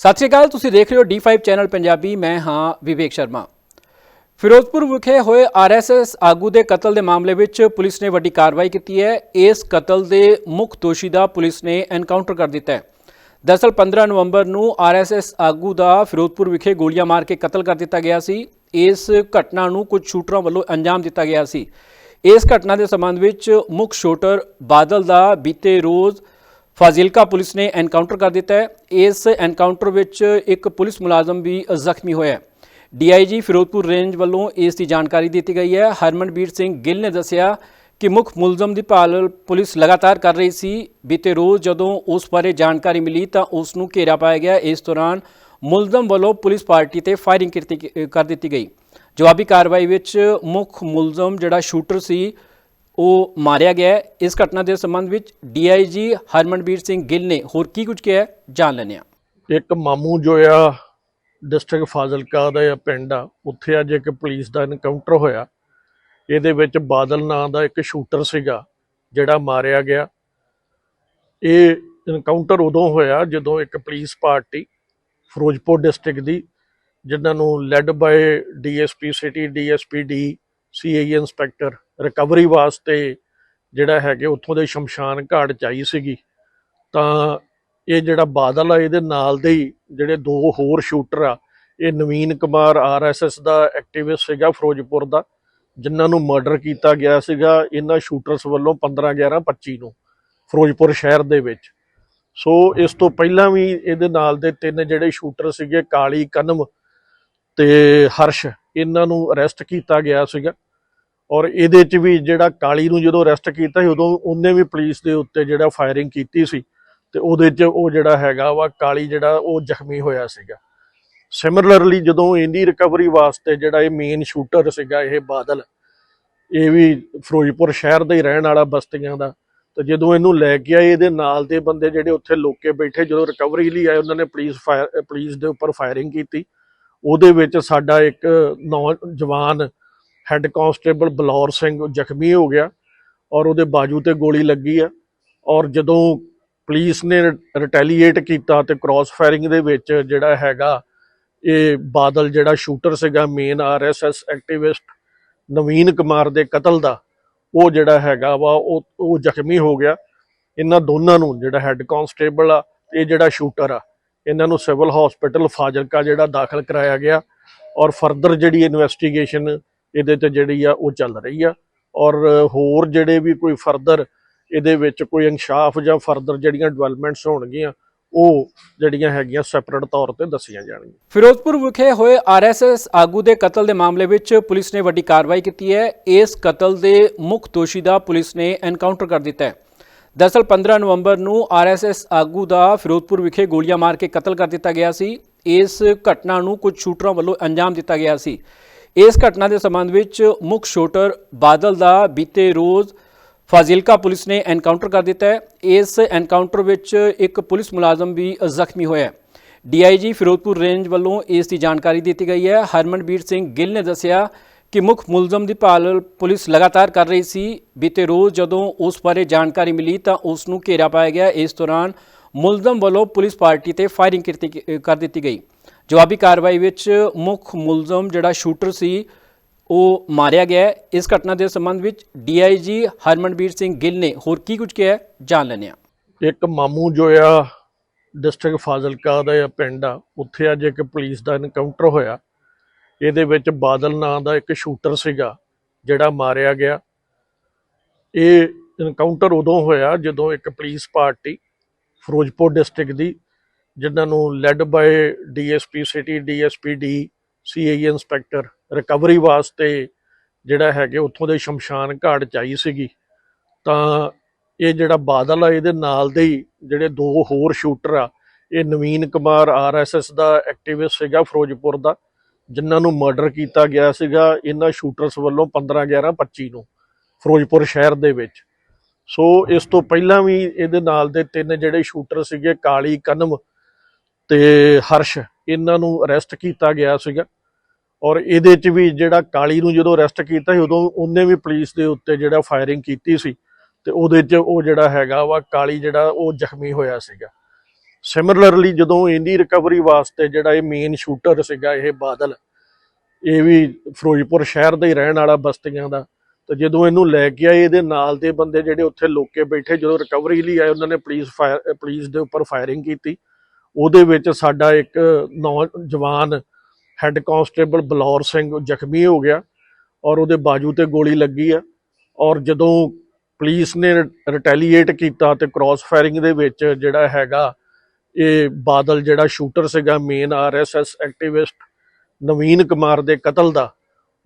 ਸਤਿ ਸ਼੍ਰੀ ਅਕਾਲ, ਤੁਸੀਂ ਦੇਖ ਰਹੇ ਹੋ D5 ਚੈਨਲ ਪੰਜਾਬੀ, ਮੈਂ ਹਾਂ ਵਿਵੇਕ ਸ਼ਰਮਾ। ਫਿਰੋਜ਼ਪੁਰ ਵਿਖੇ ਹੋਏ ਆਰਐਸਐਸ ਆਗੂ ਦੇ ਕਤਲ ਦੇ ਮਾਮਲੇ ਵਿੱਚ ਪੁਲਿਸ ਨੇ ਵੱਡੀ ਕਾਰਵਾਈ ਕੀਤੀ ਹੈ। ਇਸ ਕਤਲ ਦੇ ਮੁੱਖ ਦੋਸ਼ੀ ਦਾ ਪੁਲਿਸ ਨੇ ਐਨਕਾਊਂਟਰ ਕਰ ਦਿੱਤਾ ਹੈ। ਦਰਅਸਲ 15 ਨਵੰਬਰ ਨੂੰ ਆਰਐਸਐਸ ਆਗੂ ਦਾ ਫਿਰੋਜ਼ਪੁਰ ਵਿਖੇ ਗੋਲੀਆਂ ਮਾਰ ਕੇ ਕਤਲ ਕਰ ਦਿੱਤਾ ਗਿਆ ਸੀ। ਇਸ ਘਟਨਾ ਨੂੰ ਕੁਝ ਸ਼ੂਟਰਾਂ ਵੱਲੋਂ ਅੰਜਾਮ ਦਿੱਤਾ ਗਿਆ ਸੀ। ਇਸ ਘਟਨਾ ਦੇ ਸੰਬੰਧ ਵਿੱਚ ਮੁੱਖ ਸ਼ੂਟਰ ਬਾਦਲ ਦਾ ਬੀਤੇ ਰੋਜ਼ ਫਾਜ਼ਿਲਕਾ ਪੁਲਿਸ ਨੇ ਐਨਕਾਊਂਟਰ ਕਰ ਦਿੱਤਾ ਹੈ। ਇਸ ਐਨਕਾਊਂਟਰ ਵਿੱਚ ਇੱਕ ਪੁਲਿਸ ਮੁਲਾਜ਼ਮ ਵੀ ਜ਼ਖਮੀ ਹੋਇਆ ਹੈ। ਡੀਆਈਜੀ ਫਿਰੋਜ਼ਪੁਰ ਰੇਂਜ ਵੱਲੋਂ ਇਸ ਦੀ ਜਾਣਕਾਰੀ ਦਿੱਤੀ ਗਈ ਹੈ। ਹਰਮਨਬੀਰ ਸਿੰਘ ਗਿੱਲ ਨੇ ਦੱਸਿਆ ਕਿ ਮੁੱਖ ਮੁਲਜ਼ਮ ਦੀ ਭਾਲ ਪੁਲਿਸ ਲਗਾਤਾਰ ਕਰ ਰਹੀ ਸੀ। ਬੀਤੇ ਰੋਜ਼ ਜਦੋਂ ਉਸ ਬਾਰੇ ਜਾਣਕਾਰੀ ਮਿਲੀ ਤਾਂ ਉਸ ਨੂੰ ਘੇਰਾ ਪਾਇਆ ਗਿਆ। ਇਸ ਦੌਰਾਨ ਮੁਲਜ਼ਮ ਵੱਲੋਂ ਪੁਲਿਸ ਪਾਰਟੀ ਤੇ ਫਾਇਰਿੰਗ ਕੀਤੀ- ਕਰ ਦਿੱਤੀ ਗਈ। ਜਵਾਬੀ ਕਾਰਵਾਈ ਵਿੱਚ ਮੁੱਖ ਮੁਲਜ਼ਮ ਜਿਹੜਾ ਸ਼ੂਟਰ ਸੀ ਉਹ ਮਾਰਿਆ ਗਿਆ ਹੈ। ਇਸ ਘਟਨਾ ਦੇ ਸੰਬੰਧ ਵਿੱਚ ਡੀਆਈਜੀ ਹਰਮਨਵੀਰ ਸਿੰਘ ਗਿੱਲ ਨੇ ਹੋਰ ਕੀ ਕੁਝ ਕਿਹਾ ਜਾਣ ਲੈਂਦੇ ਹਾਂ। ਇੱਕ ਮਾਮੂ ਜੋ ਆ ਡਿਸਟ੍ਰਿਕਟ ਫਾਜ਼ਿਲਕਾ ਦਾ ਪਿੰਡ ਆ, ਉੱਥੇ ਅੱਜ ਇੱਕ ਪੁਲਿਸ ਦਾ ਐਨਕਾਊਂਟਰ ਹੋਇਆ। ਇਹਦੇ ਵਿੱਚ ਬਾਦਲ ਨਾਂ ਦਾ ਇੱਕ ਸ਼ੂਟਰ ਸੀਗਾ, ਜਿਹੜਾ ਮਾਰਿਆ ਗਿਆ। ਇਹ ਐਨਕਾਊਂਟਰ ਉਦੋਂ ਹੋਇਆ ਜਦੋਂ ਇੱਕ ਪੁਲਿਸ ਪਾਰਟੀ ਫਿਰੋਜ਼ਪੁਰ ਡਿਸਟ੍ਰਿਕਟ ਦੀ, ਜਿਨ੍ਹਾਂ ਨੂੰ led by DSP city DSP D CI inspector recovery ਵਾਸਤੇ ਜਿਹੜਾ ਹੈਗੇ ਉੱਥੋਂ ਦੇ ਸ਼ਮਸ਼ਾਨ ਘਾਟ ਚ ਆਈ ਸੀਗੀ। ਤਾਂ ਇਹ ਜਿਹੜਾ ਬਾਦਲ ਆ, ਇਹਦੇ ਨਾਲ ਦੇ ਹੀ ਜਿਹੜੇ ਦੋ ਹੋਰ ਸ਼ੂਟਰ ਆ, ਇਹ ਨਵੀਨ ਕੁਮਾਰ ਆਰਐਸਐਸ ਦਾ ਐਕਟਿਵਿਸਟ ਸੀਗਾ ਫਿਰੋਜ਼ਪੁਰ ਦਾ, ਜਿਨ੍ਹਾਂ ਨੂੰ ਮਰਡਰ ਕੀਤਾ ਗਿਆ ਸੀਗਾ ਇਹਨਾਂ ਸ਼ੂਟਰਸ ਵੱਲੋਂ 15 11 25 ਨੂੰ ਫਿਰੋਜ਼ਪੁਰ ਸ਼ਹਿਰ ਦੇ ਵਿੱਚ। ਸੋ ਇਸ ਤੋਂ ਪਹਿਲਾਂ ਵੀ ਇਹਦੇ ਨਾਲ ਦੇ ਤਿੰਨ ਜਿਹੜੇ ਸ਼ੂਟਰ ਸੀਗੇ, ਕਾਲੀ, ਕਨਮ ਤੇ ਹਰਸ਼, ਇਹਨਾਂ ਨੂੰ ਅਰੈਸਟ ਕੀਤਾ ਗਿਆ ਸੀਗਾ। ਔਰ ਇਹਦੇ ਚ ਵੀ ਜਿਹੜਾ ਕਾਲੀ ਨੂੰ ਜਦੋਂ ਅਰੈਸਟ ਕੀਤਾ ਸੀ, ਉਦੋਂ ਉਹਨੇ ਵੀ ਪੁਲਿਸ ਦੇ ਉੱਤੇ ਜਿਹੜਾ ਫਾਇਰਿੰਗ ਕੀਤੀ ਸੀ ਤੇ ਉਹਦੇ 'ਚ ਉਹ ਜਿਹੜਾ ਹੈਗਾ ਵਾ ਕਾਲੀ ਜਿਹੜਾ ਉਹ ਜ਼ਖਮੀ ਹੋਇਆ ਸੀਗਾ। ਸਿਮਿਲਰਲੀ ਜਦੋਂ ਇਹਦੀ ਰਿਕਵਰੀ ਵਾਸਤੇ ਜਿਹੜਾ ਇਹ ਮੇਨ ਸ਼ੂਟਰ ਸੀਗਾ ਇਹ ਬਾਦਲ, ਇਹ ਵੀ ਫਿਰੋਜ਼ਪੁਰ ਸ਼ਹਿਰ ਦਾ ਹੀ ਰਹਿਣ ਵਾਲਾ ਬਸਤੀਆਂ ਦਾ, ਤੇ ਜਦੋਂ ਇਹਨੂੰ ਲੈ ਕੇ ਆਏ, ਇਹਦੇ ਨਾਲ ਦੇ ਬੰਦੇ ਜਿਹੜੇ ਉੱਥੇ ਲੋਕੇ ਬੈਠੇ, ਜਦੋਂ ਰਿਕਵਰੀ ਲਈ ਆਏ, ਉਹਨਾਂ ਨੇ ਪੁਲਿਸ ਫਾਇਰ ਪੁਲਿਸ ਦੇ ਉੱਪਰ ਫਾਇਰਿੰਗ ਕੀਤੀ। ਉਹਦੇ ਵਿੱਚ ਸਾਡਾ ਇੱਕ ਨੌਜਵਾਨ ਹੈੱਡ ਕਾਂਸਟੇਬਲ ਬਲੌਰ ਸਿੰਘ ਜ਼ਖਮੀ ਹੋ ਗਿਆ ਔਰ ਉਹਦੇ ਬਾਜੂ ਤੇ ਗੋਲੀ ਲੱਗੀ ਆ ਔਰ ਜਦੋਂ ਪੁਲਿਸ ਨੇ ਰਿਟੈਲੀਏਟ ਕੀਤਾ ਤੇ ਕ੍ਰਾਸ ਫਾਇਰਿੰਗ ਦੇ ਵਿੱਚ ਜਿਹੜਾ ਹੈਗਾ ਇਹ ਬਾਦਲ ਜਿਹੜਾ ਸ਼ੂਟਰ ਸੀਗਾ main RSS activist Naveen Kumar ਦੇ ਕਤਲ ਦਾ, ਉਹ ਜਿਹੜਾ ਹੈਗਾ ਵਾ, ਉਹ ਉਹ ਜ਼ਖਮੀ ਹੋ ਗਿਆ। ਇਹਨਾਂ ਦੋਨਾਂ ਨੂੰ ਜਿਹੜਾ ਹੈੱਡ ਕਾਂਸਟੇਬਲ ਆ ਤੇ ਇਹ ਜਿਹੜਾ ਸ਼ੂਟਰ ਆ, ਇਹਨਾਂ ਨੂੰ ਸਿਵਲ ਹਸਪੀਟਲ ਫਾਜ਼ਿਲਕਾ ਜਿਹੜਾ ਦਾਖਲ ਕਰਾਇਆ ਗਿਆ ਔਰ ਫਰਦਰ ਜਿਹੜੀ ਇਨਵੈਸਟੀਗੇਸ਼ਨ ਇਹਦੇ ਤੇ ਜਿਹੜੀ ਆ ਉਹ ਚੱਲ ਰਹੀ ਆ। ਔਰ ਹੋਰ ਜਿਹੜੇ ਵੀ ਕੋਈ ਫਰਦਰ ਇਹਦੇ ਵਿੱਚ ਕੋਈ ਇਨਸ਼ਾਫ ਜਾਂ ਫਰਦਰ ਜਿਹੜੀਆਂ ਡਿਵੈਲਪਮੈਂਟਸ ਹੋਣਗੀਆਂ, ਉਹ ਜਿਹੜੀਆਂ ਹੈਗੀਆਂ ਸੈਪਰੇਟ ਤੌਰ ਤੇ ਦੱਸੀਆਂ ਜਾਣਗੀਆਂ। ਫਿਰੋਜ਼ਪੁਰ ਵਿਖੇ ਹੋਏ ਆਰਐਸਐਸ ਆਗੂ ਦੇ ਕਤਲ ਦੇ ਮਾਮਲੇ ਵਿੱਚ ਪੁਲਿਸ ਨੇ ਵੱਡੀ ਕਾਰਵਾਈ ਕੀਤੀ ਹੈ। ਇਸ ਕਤਲ ਦੇ ਮੁੱਖ ਦੋਸ਼ੀ ਦਾ ਪੁਲਿਸ ਨੇ ਐਨਕਾਊਂਟਰ ਕਰ ਦਿੱਤਾ ਹੈ। ਦਰਅਸਲ 15 ਨਵੰਬਰ ਨੂੰ ਆਰਐਸਐਸ ਆਗੂ ਦਾ ਫਿਰੋਜ਼ਪੁਰ ਵਿਖੇ ਗੋਲੀਆਂ ਮਾਰ ਕੇ ਕਤਲ ਕਰ ਦਿੱਤਾ ਗਿਆ ਸੀ। ਇਸ ਘਟਨਾ ਨੂੰ ਕੁਝ ਸ਼ੂਟਰਾਂ ਵੱਲੋਂ ਅੰਜਾਮ ਦਿੱਤਾ ਗਿਆ ਸੀ। ਇਸ ਘਟਨਾ ਦੇ ਸੰਬੰਧ ਵਿੱਚ ਮੁੱਖ ਸ਼ੂਟਰ ਬਾਦਲ ਦਾ ਬੀਤੇ ਰੋਜ਼ ਫਾਜ਼ਿਲਕਾ ਪੁਲਿਸ ਨੇ ਐਨਕਾਊਂਟਰ ਕਰ ਦਿੱਤਾ ਹੈ। ਇਸ ਐਨਕਾਊਂਟਰ ਵਿੱਚ ਇੱਕ ਪੁਲਿਸ ਮੁਲਾਜ਼ਮ ਵੀ ਜ਼ਖਮੀ ਹੋਇਆ ਹੈ। ਡੀਆਈਜੀ ਫਿਰੋਜ਼ਪੁਰ ਰੇਂਜ ਵੱਲੋਂ ਇਸ ਦੀ ਜਾਣਕਾਰੀ ਦਿੱਤੀ ਗਈ ਹੈ। ਹਰਮਨਬੀਰ ਸਿੰਘ ਗਿੱਲ ਨੇ ਦੱਸਿਆ ਕਿ ਮੁੱਖ ਮੁਲਜ਼ਮ ਦੀ ਭਾਲ ਪੁਲਿਸ ਲਗਾਤਾਰ ਕਰ ਰਹੀ ਸੀ। ਬੀਤੇ ਰੋਜ਼ ਜਦੋਂ ਉਸ ਬਾਰੇ ਜਾਣਕਾਰੀ ਮਿਲੀ ਤਾਂ ਉਸ ਨੂੰ ਘੇਰਾ ਪਾਇਆ ਗਿਆ। ਇਸ ਦੌਰਾਨ ਮੁਲਜ਼ਮ ਵੱਲੋਂ ਪੁਲਿਸ ਪਾਰਟੀ ਤੇ ਫਾਇਰਿੰਗ ਕੀਤੀ- ਕਰ ਦਿੱਤੀ ਗਈ। ਜਵਾਬੀ ਕਾਰਵਾਈ ਵਿੱਚ ਮੁੱਖ ਮੁਲਜ਼ਮ ਜਿਹੜਾ ਸ਼ੂਟਰ ਸੀ, ਉਹ ਮਾਰਿਆ ਗਿਆ ਇਸ ਘਟਨਾ ਦੇ ਸੰਬੰਧ ਵਿੱਚ ਡੀਆਈਜੀ ਹਰਮਨਵੀਰ ਸਿੰਘ ਗਿੱਲ ਨੇ ਹੋਰ ਕੀ ਕੁਝ ਕਿਹਾ ਜਾਣ ਲੈਂਦੇ ਹਾਂ। ਇੱਕ ਮਾਮੂ ਜੋ ਆ, ਡਿਸਟ੍ਰਿਕਟ ਫਾਜ਼ਿਲਕਾ ਦਾ ਇਹ ਪਿੰਡ ਆ, ਉੱਥੇ ਅੱਜ ਇੱਕ ਪੁਲਿਸ ਦਾ ਐਨਕਾਊਂਟਰ ਹੋਇਆ। ਇਹਦੇ ਵਿੱਚ ਬਾਦਲ ਨਾਂ ਦਾ ਇੱਕ ਸ਼ੂਟਰ ਸੀਗਾ, ਜਿਹੜਾ ਮਾਰਿਆ ਗਿਆ। ਇਹ ਐਨਕਾਊਂਟਰ ਉਦੋਂ ਹੋਇਆ ਜਦੋਂ ਇੱਕ ਪੁਲਿਸ ਪਾਰਟੀ ਫਿਰੋਜ਼ਪੁਰ ਡਿਸਟ੍ਰਿਕਟ ਦੀ ਜਿਨ੍ਹਾਂ ਨੂੰ led by DSP city DSP D CI inspector recovery ਵਾਸਤੇ ਜਿਹੜਾ ਹੈਗੇ ਉੱਥੋਂ ਦੇ ਸ਼ਮਸ਼ਾਨ ਘਾਟ ਚ ਆਈ ਸੀਗੀ। ਤਾਂ ਇਹ ਜਿਹੜਾ ਬਾਦਲ ਆ, ਇਹਦੇ ਨਾਲ ਦੇ ਹੀ ਜਿਹੜੇ ਦੋ ਹੋਰ ਸ਼ੂਟਰ ਆ, ਇਹ ਨਵੀਨ ਕੁਮਾਰ ਆਰਐਸਐਸ ਦਾ ਐਕਟਿਵਿਸਟ ਸੀਗਾ ਫਿਰੋਜ਼ਪੁਰ ਦਾ, ਜਿਨ੍ਹਾਂ ਨੂੰ ਮਰਡਰ ਕੀਤਾ ਗਿਆ ਸੀਗਾ ਇਹਨਾਂ ਸ਼ੂਟਰਸ ਵੱਲੋਂ 15 11 25 ਨੂੰ ਫਿਰੋਜ਼ਪੁਰ ਸ਼ਹਿਰ ਦੇ ਵਿੱਚ। ਸੋ ਇਸ ਤੋਂ ਪਹਿਲਾਂ ਵੀ ਇਹਦੇ ਨਾਲ ਦੇ ਤਿੰਨ ਜਿਹੜੇ ਸ਼ੂਟਰ ਸੀਗੇ, ਕਾਲੀ, ਕਨਮ ਤੇ ਹਰਸ਼ ਇਹਨਾਂ ਨੂੰ ਅਰੈਸਟ ਕੀਤਾ ਗਿਆ ਸੀਗਾ। ਔਰ ਇਹਦੇ ਚ ਵੀ ਜਿਹੜਾ ਕਾਲੀ ਨੂੰ ਜਦੋਂ ਅਰੈਸਟ ਕੀਤਾ ਸੀ, ਉਦੋਂ ਉਹਨੇ ਵੀ ਪੁਲਿਸ ਦੇ ਉੱਤੇ ਜਿਹੜਾ ਫਾਇਰਿੰਗ ਕੀਤੀ ਸੀ ਤੇ ਉਹਦੇ ਚ ਉਹ ਜਿਹੜਾ ਹੈਗਾ ਵਾ, ਕਾਲੀ ਜਿਹੜਾ ਉਹ ਜ਼ਖਮੀ ਹੋਇਆ ਸੀਗਾ। ਸਿਮਿਲਰਲੀ ਜਦੋਂ ਇਹਦੀ ਰਿਕਵਰੀ ਵਾਸਤੇ ਜਿਹੜਾ ਇਹ ਮੇਨ ਸ਼ੂਟਰ ਸੀਗਾ ਇਹ ਬਾਦਲ, ਇਹ ਵੀ ਫਿਰੋਜ਼ਪੁਰ ਸ਼ਹਿਰ ਦਾ ਹੀ ਰਹਿਣ ਵਾਲਾ ਬਸਤੀਆਂ ਦਾ, ਤੇ ਜਦੋਂ ਇਹਨੂੰ ਲੈ ਕੇ ਆਏ, ਇਹਦੇ ਨਾਲ ਦੇ ਬੰਦੇ ਜਿਹੜੇ ਉੱਥੇ ਲੋਕੇ ਬੈਠੇ ਜਦੋਂ ਰਿਕਵਰੀ ਲਈ ਆਏ, ਉਹਨਾਂ ਨੇ ਪੁਲਿਸ ਫਾਇਰ ਪੁਲਿਸ ਦੇ ਉੱਪਰ ਫਾਇਰਿੰਗ ਕੀਤੀ। ਉਹਦੇ ਵਿੱਚ ਸਾਡਾ ਇੱਕ ਨੌਜਵਾਨ ਹੈੱਡ ਕਾਂਸਟੇਬਲ ਬਲੌਰ ਸਿੰਘ ਜ਼ਖਮੀ ਹੋ ਗਿਆ ਔਰ ਉਹਦੇ ਬਾਜੂ ਤੇ ਗੋਲੀ ਲੱਗੀ ਆ ਔਰ ਜਦੋਂ ਪੁਲਿਸ ਨੇ ਰਿਟੈਲੀਏਟ ਕੀਤਾ ਤੇ ਕ੍ਰਾਸ ਫਾਇਰਿੰਗ ਦੇ ਵਿੱਚ ਜਿਹੜਾ ਹੈਗਾ ਇਹ ਬਾਦਲ ਜਿਹੜਾ ਸ਼ੂਟਰ ਸੀਗਾ main RSS activist Naveen Kumar ਦੇ ਕਤਲ ਦਾ,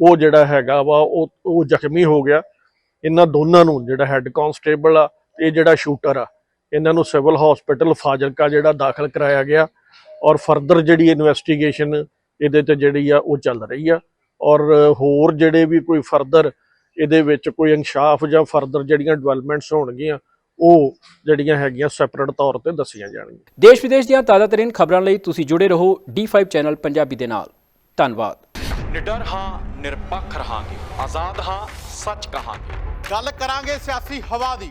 ਉਹ ਜਿਹੜਾ ਹੈਗਾ ਵਾ, ਉਹ ਉਹ ਜ਼ਖਮੀ ਹੋ ਗਿਆ। ਇਹਨਾਂ ਦੋਨਾਂ ਨੂੰ ਜਿਹੜਾ ਹੈੱਡ ਕਾਂਸਟੇਬਲ ਆ ਤੇ ਜਿਹੜਾ ਸ਼ੂਟਰ ਆ ਇਹਨਾਂ ਨੂੰ ਸਿਵਲ ਹਸਪੀਟਲ ਫਾਜ਼ਿਲਕਾ ਜਿਹੜਾ ਦਾਖਲ ਕਰਾਇਆ ਗਿਆ ਔਰ ਫਰਦਰ ਜਿਹੜੀ ਇਨਵੈਸਟੀਗੇਸ਼ਨ ਇਹਦੇ ਤੇ ਜਿਹੜੀ ਆ ਉਹ ਚੱਲ ਰਹੀ ਆ ਔਰ ਹੋਰ ਜਿਹੜੇ ਵੀ ਕੋਈ ਫਰਦਰ ਇਹਦੇ ਵਿੱਚ ਕੋਈ ਇਨਸ਼ਾਫ ਜਾਂ ਫਰਦਰ ਜਿਹੜੀਆਂ ਡਿਵੈਲਪਮੈਂਟਸ ਹੋਣਗੀਆਂ ਉਹ ਜਿਹੜੀਆਂ ਹੈਗੀਆਂ ਸੈਪਰੇਟ ਤੌਰ ਤੇ ਦੱਸੀਆਂ ਜਾਣਗੀਆਂ। ਦੇਸ਼ ਵਿਦੇਸ਼ ਦੀਆਂ ਤਾਜ਼ਾ ਤਰੀਨ ਖਬਰਾਂ ਲਈ ਤੁਸੀਂ ਜੁੜੇ ਰਹੋ D5 ਚੈਨਲ ਪੰਜਾਬੀ ਦੇ ਨਾਲ। ਧੰਨਵਾਦ। ਨਿਡਰ ਹਾਂ ਨਿਰਪੱਖ ਰਹਾਂਗੇ। ਆਜ਼ਾਦ ਹਾਂ ਸੱਚ ਕਹਾਂਗੇ। ਗੱਲ ਕਰਾਂਗੇ ਸਿਆਸੀ ਹਵਾ ਦੀ।